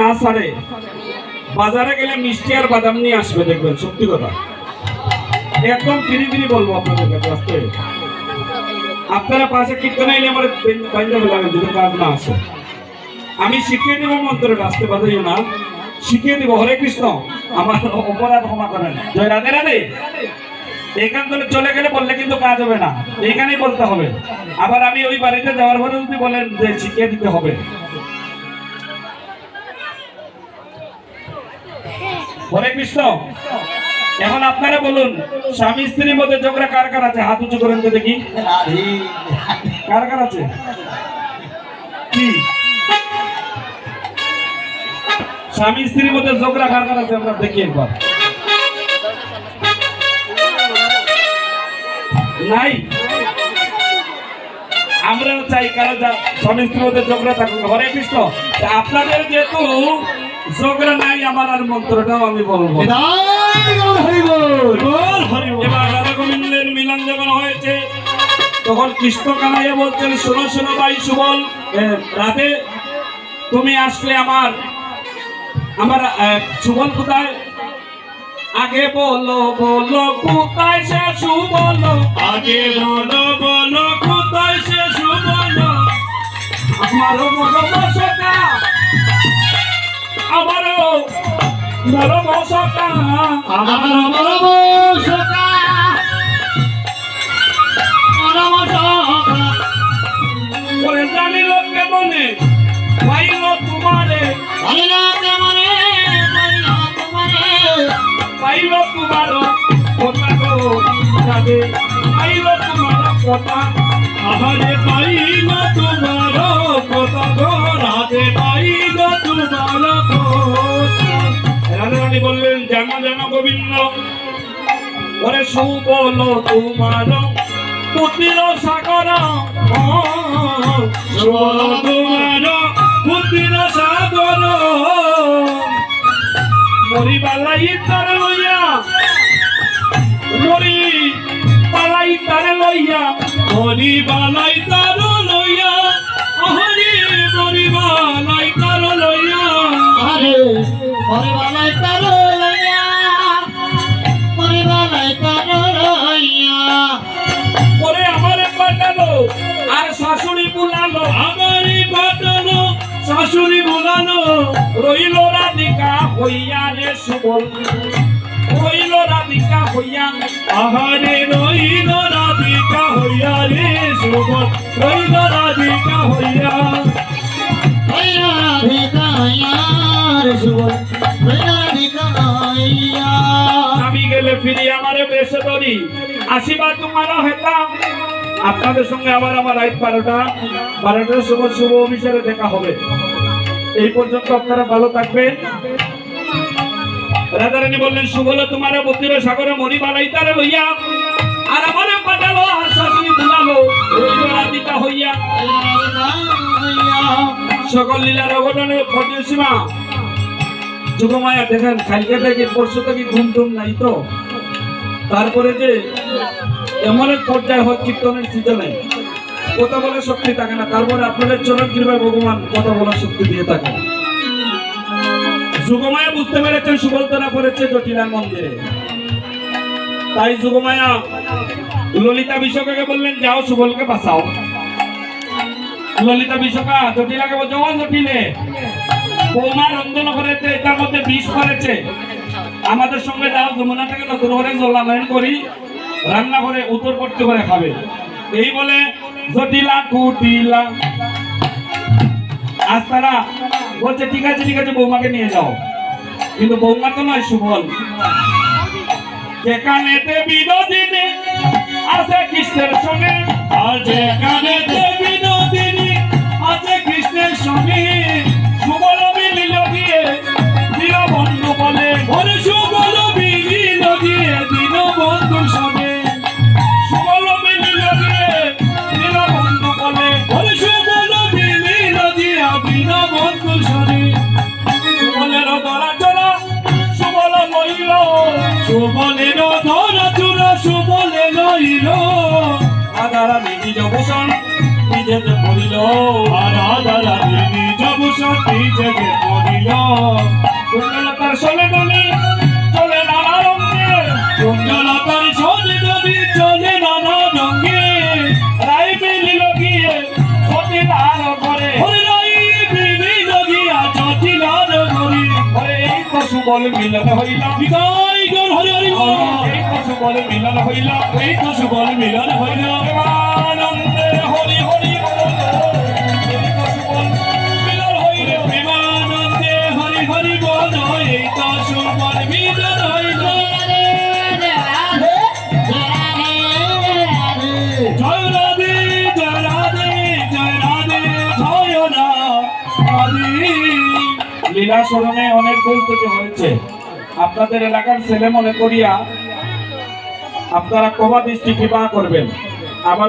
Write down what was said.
না ছাড়ে বাজারে গেলে মিষ্টি আর বাদাম নিয়ে আসবে দেখবেন, সত্যি কথা। একদম ফিরি ফিরি বলব আপনাদের কাছে আপনারা পাশে কীর্তন এলে আমার বাইরে লাগেন যদি কাজ না আসে। আমি শিখিয়ে দেবো মন্ত্রটা আসতে বাজাইও না। শিখিয়ে দেবো, হরে কৃষ্ণ। আমার অপরাধ ক্ষমা করেন। জয় রাধে রাধে। এখান থেকে চলে গেলে বললে কিন্তু কাজ হবে না। এইখানেই বলতে হবে। আবার আমি ওই বাড়িতে যাওয়ার পরে যদি বলেন যে শিখিয়ে দিতে হবে। হরে কৃষ্ণ। এখন আপনারা বলুন, স্বামী স্ত্রীর মধ্যে ঝগড়া কার কার আছে? হাত উঁচু করেন তো দেখি। কার কার আছে? কি? স্বামী স্ত্রীর মধ্যে ঝগড়া কার কার আছে? আমরা দেখি একবার। নাই? আমরা চাই কারও যা স্বামী স্ত্রীর মধ্যে ঝগড়া থাকুক। হরে কৃষ্ণ। আপনাদের যেহেতু ঝগড়া নাই আমার আর মন্ত্রটাও আমি বলব। এবার রাধা গোবিন্দের মিলন যখন হয়েছে তখন কৃষ্ণ কানাইয়া বলছেন শোনো শোনো ভাই সুবল রাধে তুমি আসলে আমার আমার সুবল কোথায়? আগে বলো বলো কোথায় সে সুবল? আগে বলো বলো কোথায় সে সুবল? আমারও মরম মরম আমার মরম সকা মরম সকা কেমনে পাইল তোমারে হরিনা কেমনে পাইলা তোমারে পাইল তোমার কথা গো রাধে পাইল তোমার কথা আহারে পাইল তোমার কথা। গোবিন্দ। ওরে সুবল তোমার পুতির সাগর। সুবল তোমার পুতির সাগর। মরি বালাই তার লইয়া মরি বালাই তার লইয়া মরি বালাই তার শাশুড়ি বুলালো, আমারই পাঠালো শাশুড়ি বুলালো, রইল রাধিকা হইয়া রে সুবল। রইল রাধিকা হইয়া আহারে, রইল রাধিকা হইয়া রে সুবল। রইল রাধিকা হইয়া হইয়া ভিকাইয়া রে সুবল। হইয়া। ভিকাইয়া আমি গেলে ফিরি আমারে বেশে ধরি। আসিবা তোমার হেতা আপনাদের সঙ্গে আবার আমার রাত বারোটা বারোটার সময় শুভ অফিসারে দেখা হবে। এই পর্যন্ত আপনারা ভালো থাকবেন। রাধারানী বললেন শুভল তোমার বুদ্ধির সাগরে মরি বালাই তারে লইয়া আর আমার পাঠালো শাশুড়ি রইল রাধিকা হইয়া। সকল লীলার অঘটনে ফটির সীমা যুগমায়া দেখেন, কালকে থেকে পরশু থেকে ঘুম টুম নাই তো। তারপরে যে এমন এক পর্যায়ে হয় কীর্তনের সিজনে কথা বলার শক্তি থাকে না। তারপরে আপনাদের চরণ কৃপায় ভগবান কথা বলার শক্তি দিয়ে থাকে যুগমায়া বুঝতে পেরেছেন সুবলতরা করেছে জটিলার মন্দিরে। তাই যুগমায়া, ললিতা বিশ্বকাকে বললেন, যাও সুবলকে বাঁচাও। ললিতা বিশ্বকা জটিলাকে বলছে জটিলে বৌমা রন্ধন করেছে, এটার মধ্যে বিষ করেছে। আমাদের সঙ্গে যাও, যমুনা থেকে নতুন করে জলানয়ন করি। রান্না করে উত্তর করতে করে খাবে। এই বলে জটিলা কুটিলা। আজ তারা বলছে, ঠিক আছে ঠিক আছে, বৌমাকে নিয়ে যাও। কিন্তু বৌমা তো নয়, সুফল। যেখানেতে বিনোদিনী আছে কৃষ্ণের সঙ্গে। আর যেখানেতে বিনোদিনী সুবলের ধরা চলা সুবলে লইল। আধারা নিজ ভূষণ নিজ পড়িল রাধা রাধে নিজ বসতি যেতে পড়িল কুণ্ডলতার সলে নদী চলে নানা রঙে। কুণ্ডলতার সলে নদী চলে নানা রঙে। রাই মিলিল গিয়ে সতী নার করে হরে রাই মিলিল গিয়া সতী নার করে হরে এই পশু বল মিলন হইল। বল এই বল মিলন হইল এই বল মিলন হইল প্রেমানন্দে হরি হরি লীলা স্মরণে অনেক ভুল হয়েছে। আপনাদের এলাকার ছেলে মনে করিয়া আপনারা কবা দৃষ্টি কৃপা করবেন? আবার